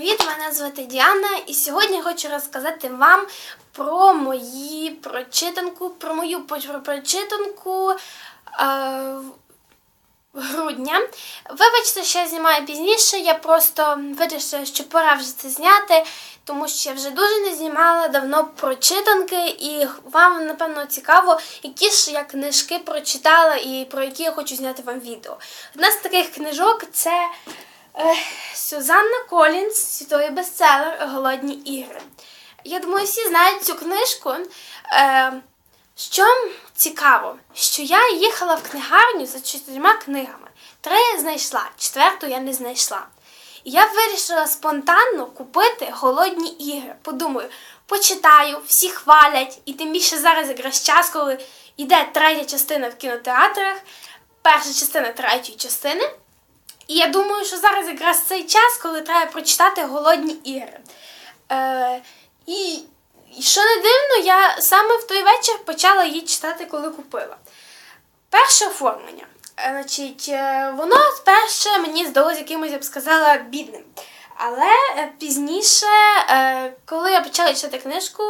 привіт! Мене звати Діана, і сьогодні хочу розказати вам про мої прочитанку, про мою прочитанку е, грудня. Вибачте, що я знімаю пізніше. Я просто вирішила, що пора вже це зняти, тому що я вже дуже не знімала давно прочитанки, і вам напевно цікаво, які ж я книжки прочитала і про які я хочу зняти вам відео. Одна з таких книжок це. Е, Сюзанна Колінс, світовий бестселер Голодні ігри. Я думаю, всі знають цю книжку. Е, що цікаво, що я їхала в книгарню за чотирма книгами. Три знайшла, четверту я не знайшла. І я вирішила спонтанно купити голодні ігри. Подумаю, почитаю, всі хвалять, і тим більше зараз якраз час, коли йде третя частина в кінотеатрах, перша частина третьої частини. І я думаю, що зараз якраз цей час, коли треба прочитати голодні ігри. Е, і, що не дивно, я саме в той вечір почала її читати, коли купила. Перше оформлення. Е, Значить, е, воно спершу мені здалося якимось, я б сказала, бідним. Але е, пізніше, коли я почала читати книжку,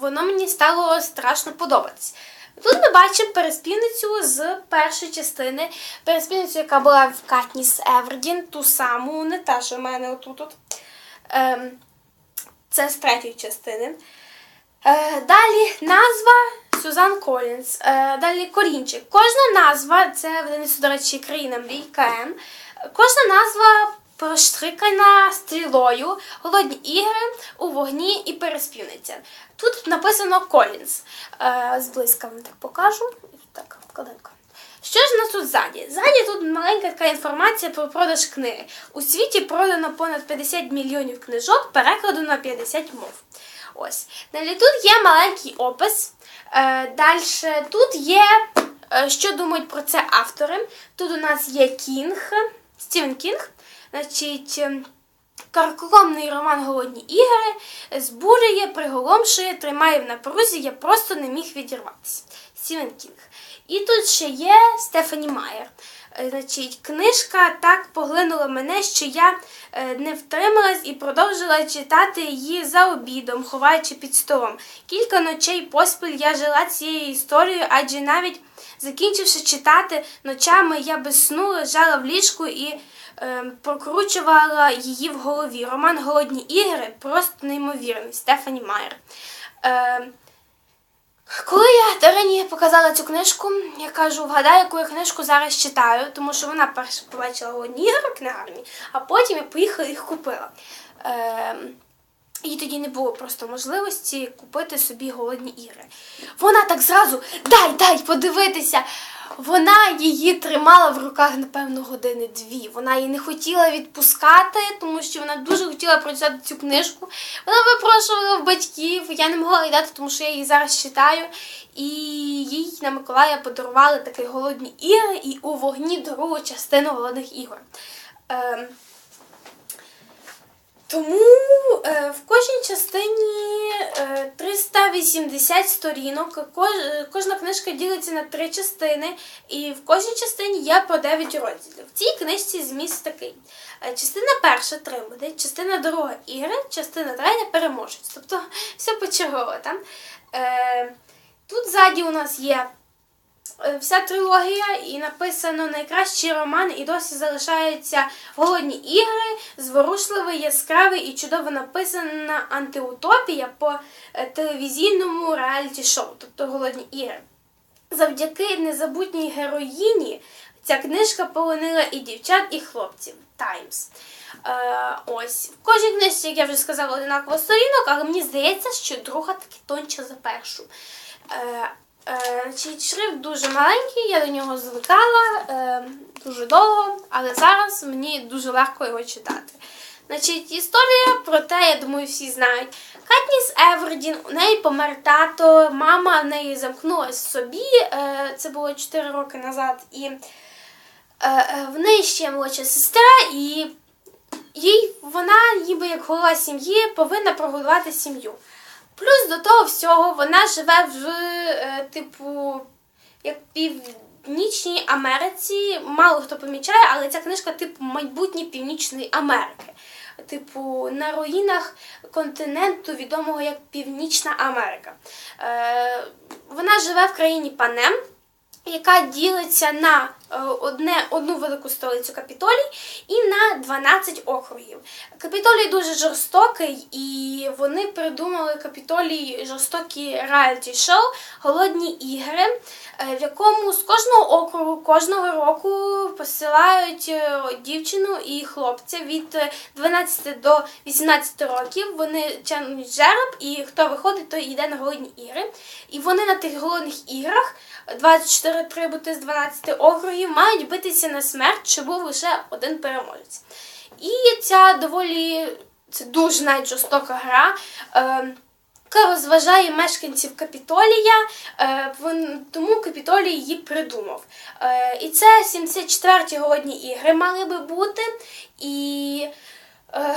воно мені стало страшно подобатись. Тут ми бачимо переспівницю з першої частини, переспівницю, яка була в Катніс Евердін, ту саму, не та, що в мене отут. -от. Ем, це з третьої частини. Е, далі назва Сюзан Колінс. Е, далі корінчик. Кожна назва, це видаництво, до речі, країна мрій КМ. Кожна назва проштрикана стрілою, голодні ігри у вогні і переспівниця. Тут написано Колінс. Е, зблизька вам так покажу. Так, вкладинка. Що ж нас тут ззаді? Ззаді тут маленька така інформація про продаж книги. У світі продано понад 50 мільйонів книжок, перекладено на 50 мов. Ось. Далі тут є маленький опис. Е, Далі тут є, е, що думають про це автори. Тут у нас є Кінг, Стівен Кінг. Значить, ем, карколомний роман Голодні ігри збурює, приголомшує, тримає в напрузі, я просто не міг відірватися. Стівен Кінг. І тут ще є Стефані Майер. Е, Значить, книжка так поглинула мене, що я е, не втрималась і продовжила читати її за обідом, ховаючи під столом. Кілька ночей поспіль я жила цією історією, адже навіть закінчивши читати ночами, я без сну лежала в ліжку і прокручувала її в голові. Роман Голодні ігри просто неймовірний. Стефані Майер. Е, коли я Дарині показала цю книжку, я кажу, вгадай, яку я книжку зараз читаю, тому що вона перше побачила одні ігри в книгарні, а потім я поїхала і їх купила. І тоді не було просто можливості купити собі голодні ігри. Вона так зразу дай, дай подивитися. Вона її тримала в руках, напевно, години дві. Вона її не хотіла відпускати, тому що вона дуже хотіла прочитати цю книжку. Вона випрошувала в батьків. Я не могла їй дати, тому що я її зараз читаю. І їй на Миколая подарували такі голодні ігри і у вогні другу частину голодних ігор. Ем, тому е, в кожній частині е, 380 сторінок. Кож, е, кожна книжка ділиться на три частини, і в кожній частині є по 9 розділів. В цій книжці зміст такий: Е, частина перша трибуде, частина друга ігри, частина третя переможець. Тобто все почергово. Там. Е, тут ззаді у нас є е, вся трилогія і написано найкращий роман і досі залишаються голодні ігри, зворушливий, яскравий і чудово написана антиутопія по е, телевізійному реаліті-шоу, тобто голодні ігри. Завдяки незабутній героїні ця книжка полонила і дівчат, і хлопців. Таймс. Е, ось. В кожній книжці, як я вже сказала, одинаково сторінок, але мені здається, що друга таки тонче за першу. Е, е, шрифт дуже маленький, я до нього звикала е, дуже довго, але зараз мені дуже легко його читати. Значить, історія про те, я думаю, всі знають. Катніс Евердін, у неї помер тато, мама в неї замкнулась собі. Е, це було 4 роки назад. І е, е, в неї ще молодша сестра, і їй вона, ніби як голова сім'ї, повинна прогодувати сім'ю. Плюс до того всього вона живе в е, типу як північній Америці. Мало хто помічає, але ця книжка типу майбутнє Північної Америки. типу, на руїнах континенту, відомого як Північна Америка. Е, вона живе в країні Панем яка ділиться на одне, одну велику столицю Капітолій і на 12 округів. Капітолій дуже жорстокий, і вони придумали Капітолій жорстокі реаліті-шоу Голодні ігри, е, в якому з кожного округу кожного року посилають е, дівчину і хлопця від е, 12 до 18 років. Вони тягнуть жереб, і хто виходить, той йде на голодні ігри. І вони на тих голодних іграх 24 трибути з 12 округів мають битися на смерть, щоб був лише один переможець. І ця доволі це дуже навіть жорстока гра. Е, яка розважає мешканців Капітолія, е, тому Капітолій її придумав. Е, і це 74-ті голодні ігри мали би бути. І е,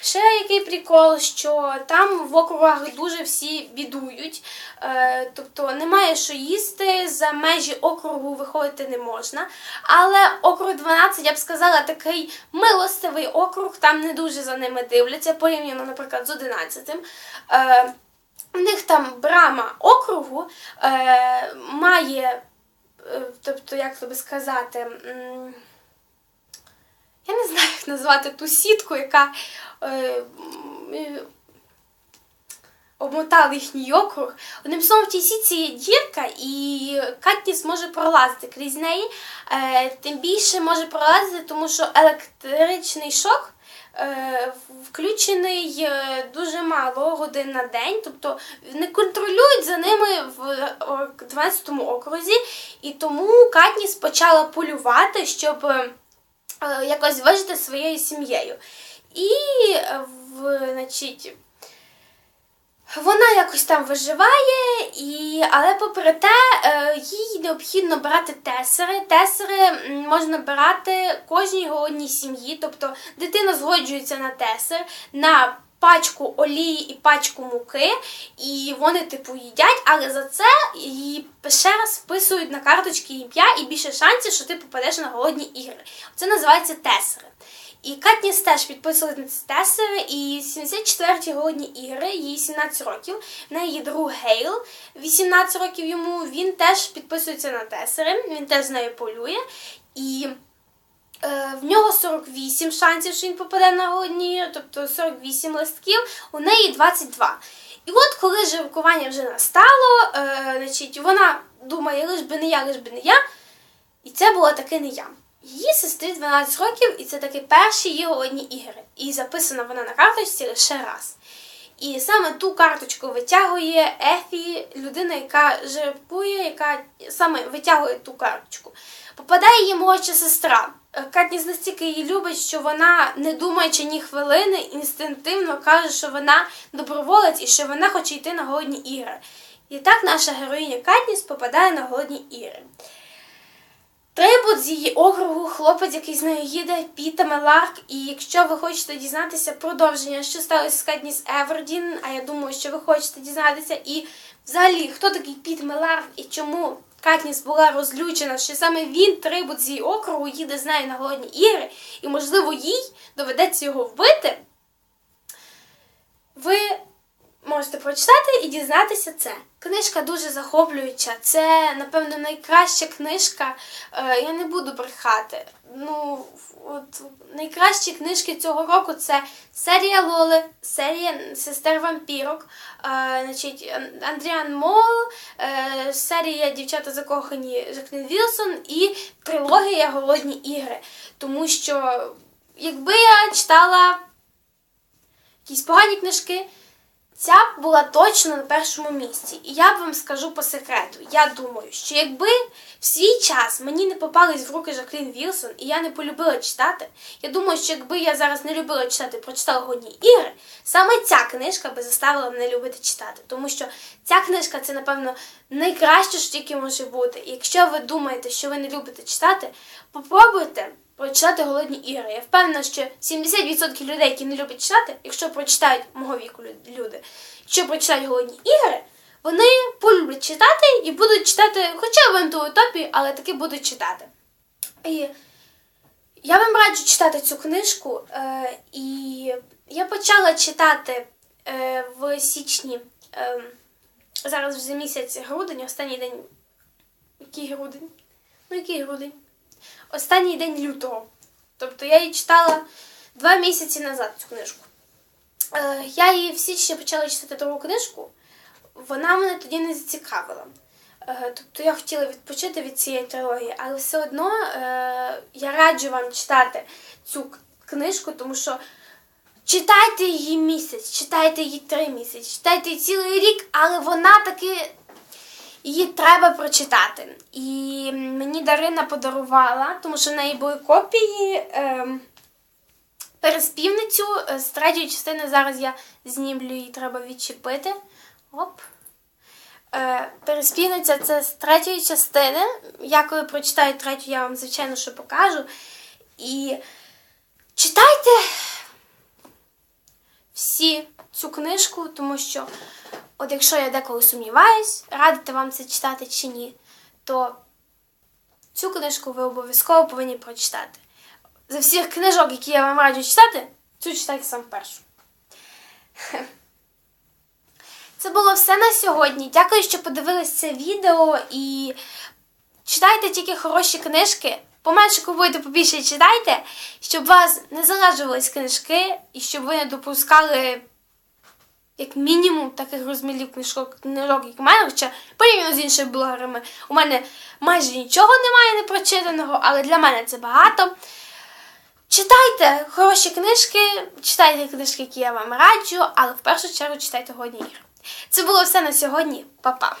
ще який прикол, що там в округах дуже всі бідують, е, тобто немає що їсти, за межі округу виходити не можна. Але округ 12, я б сказала, такий милостивий округ, там не дуже за ними дивляться, порівняно, наприклад, з 11. Е, у них там брама округу е, має, е, тобто, як тобі сказати, м, я не знаю, як назвати ту сітку, яка е, е, обмотала їхній округ. Одним словом, в тій сітці є дірка, і Катніс може пролазити крізь неї. Е, тим більше може пролазити, тому що електричний шок. е, Включений е, дуже мало годин на день, тобто не контролюють за ними в е, 12-му окрузі, і тому Катніс почала полювати, щоб якось вижити своєю сім'єю. І е, в, значить, вона якось там виживає, і, але попри те, е, їй необхідно брати тесери. Тесери можна брати кожній голодній сім'ї, тобто дитина згоджується на тесер, на пачку олії і пачку муки, і вони типу їдять, але за це її ще раз вписують на карточки ім'я і більше шансів, що ти попадеш на голодні ігри. Це називається тесери. І Катніс теж підписували на ці тесери, і 74-ті голодні ігри, їй 17 років. В неї є друг Гейл, 18 років йому, він теж підписується на тесери, він теж з нею полює. І в нього 48 шансів, що він попаде на голодні ігри, тобто 48 листків, у неї 22. І от коли жеребкування вже настало, е, значить, вона думає, лиш би не я, лиш би не я. І це було таки не я. Її сестрі 12 років, і це таки перші її голодні ігри. І записана вона на карточці лише раз. І саме ту карточку витягує Ефі, людина, яка жеребкує, яка саме витягує ту карточку. Попадає її молодша сестра. Е, Катніс настільки її любить, що вона, не думаючи ні хвилини, інстинктивно каже, що вона доброволець і що вона хоче йти на голодні ігри. І так наша героїня Катніс попадає на голодні ігри. Трибут з її округу, хлопець, який з нею їде, Піта Меларк. І якщо ви хочете дізнатися продовження, що сталося з Катніс Евердін, а я думаю, що ви хочете дізнатися, і взагалі, хто такий Піт Меларк і чому Катніс була розлючена, що саме він, трибут з її округу, їде з нею на голодні ігри, і, можливо, їй доведеться його вбити, ви можете прочитати і дізнатися це. Книжка дуже захоплююча. Це, напевно, найкраща книжка. Е, я не буду брехати. Ну, от найкращі книжки цього року це серія Лоли, серія сестер вампірок, е, значить, Андріан Мол, е, серія Дівчата закохані Жаклін Вілсон і трилогія Голодні ігри. Тому що, якби я читала якісь погані книжки, Ця б була точно на першому місці. І я вам скажу по секрету. Я думаю, що якби в свій час мені не попались в руки Жаклін Вілсон, і я не полюбила читати, я думаю, що якби я зараз не любила читати, прочитала годні ігри, саме ця книжка би заставила мене любити читати. Тому що ця книжка це, напевно, найкраще, що тільки може бути. І якщо ви думаєте, що ви не любите читати, попробуйте прочитати голодні ігри. Я впевнена, що 70% людей, які не люблять читати, якщо прочитають мого віку люди, якщо прочитають голодні ігри, вони полюблять читати і будуть читати, хоча б в ентоутопії, але таки будуть читати. І Я вам раджу читати цю книжку, е, і я почала читати е, в січні. Е, зараз вже місяць грудень, останній день. Який грудень? Ну, який грудень? Останній день лютого. Тобто я її читала два місяці назад цю книжку. Е, я її в січні почала читати другу книжку. Вона мене тоді не зацікавила. Е, Тобто я хотіла відпочити від цієї трилогії, але все одно е, я раджу вам читати цю книжку, тому що читайте її місяць, читайте її три місяці, читайте її цілий рік, але вона таки її треба прочитати. І мені Дарина подарувала, тому що в неї були копії. ем, Переспівницю е, з третьої частини зараз я знімлю її, треба відчепити. Оп. Е, Переспівниця це з третьої частини. Я коли прочитаю третю, я вам, звичайно, що покажу. І читайте всі цю книжку, тому що, от якщо я деколи сумніваюсь, радити вам це читати чи ні, то цю книжку ви обов'язково повинні прочитати. З всіх книжок, які я вам раджу читати, цю читайте сам першу. Це було все на сьогодні. Дякую, що подивились це відео і читайте тільки хороші книжки. Поменше купуйте, побільше читайте, щоб вас не залежувались книжки і щоб ви не допускали як мінімум таких розмірів книжок, книжок, як у мене, хоча порівняно з іншими блогерами, у мене майже нічого немає непрочитаного, але для мене це багато. Читайте хороші книжки, читайте книжки, які я вам раджу, але в першу чергу читайте годні ігри. Це було все на сьогодні. Па-па.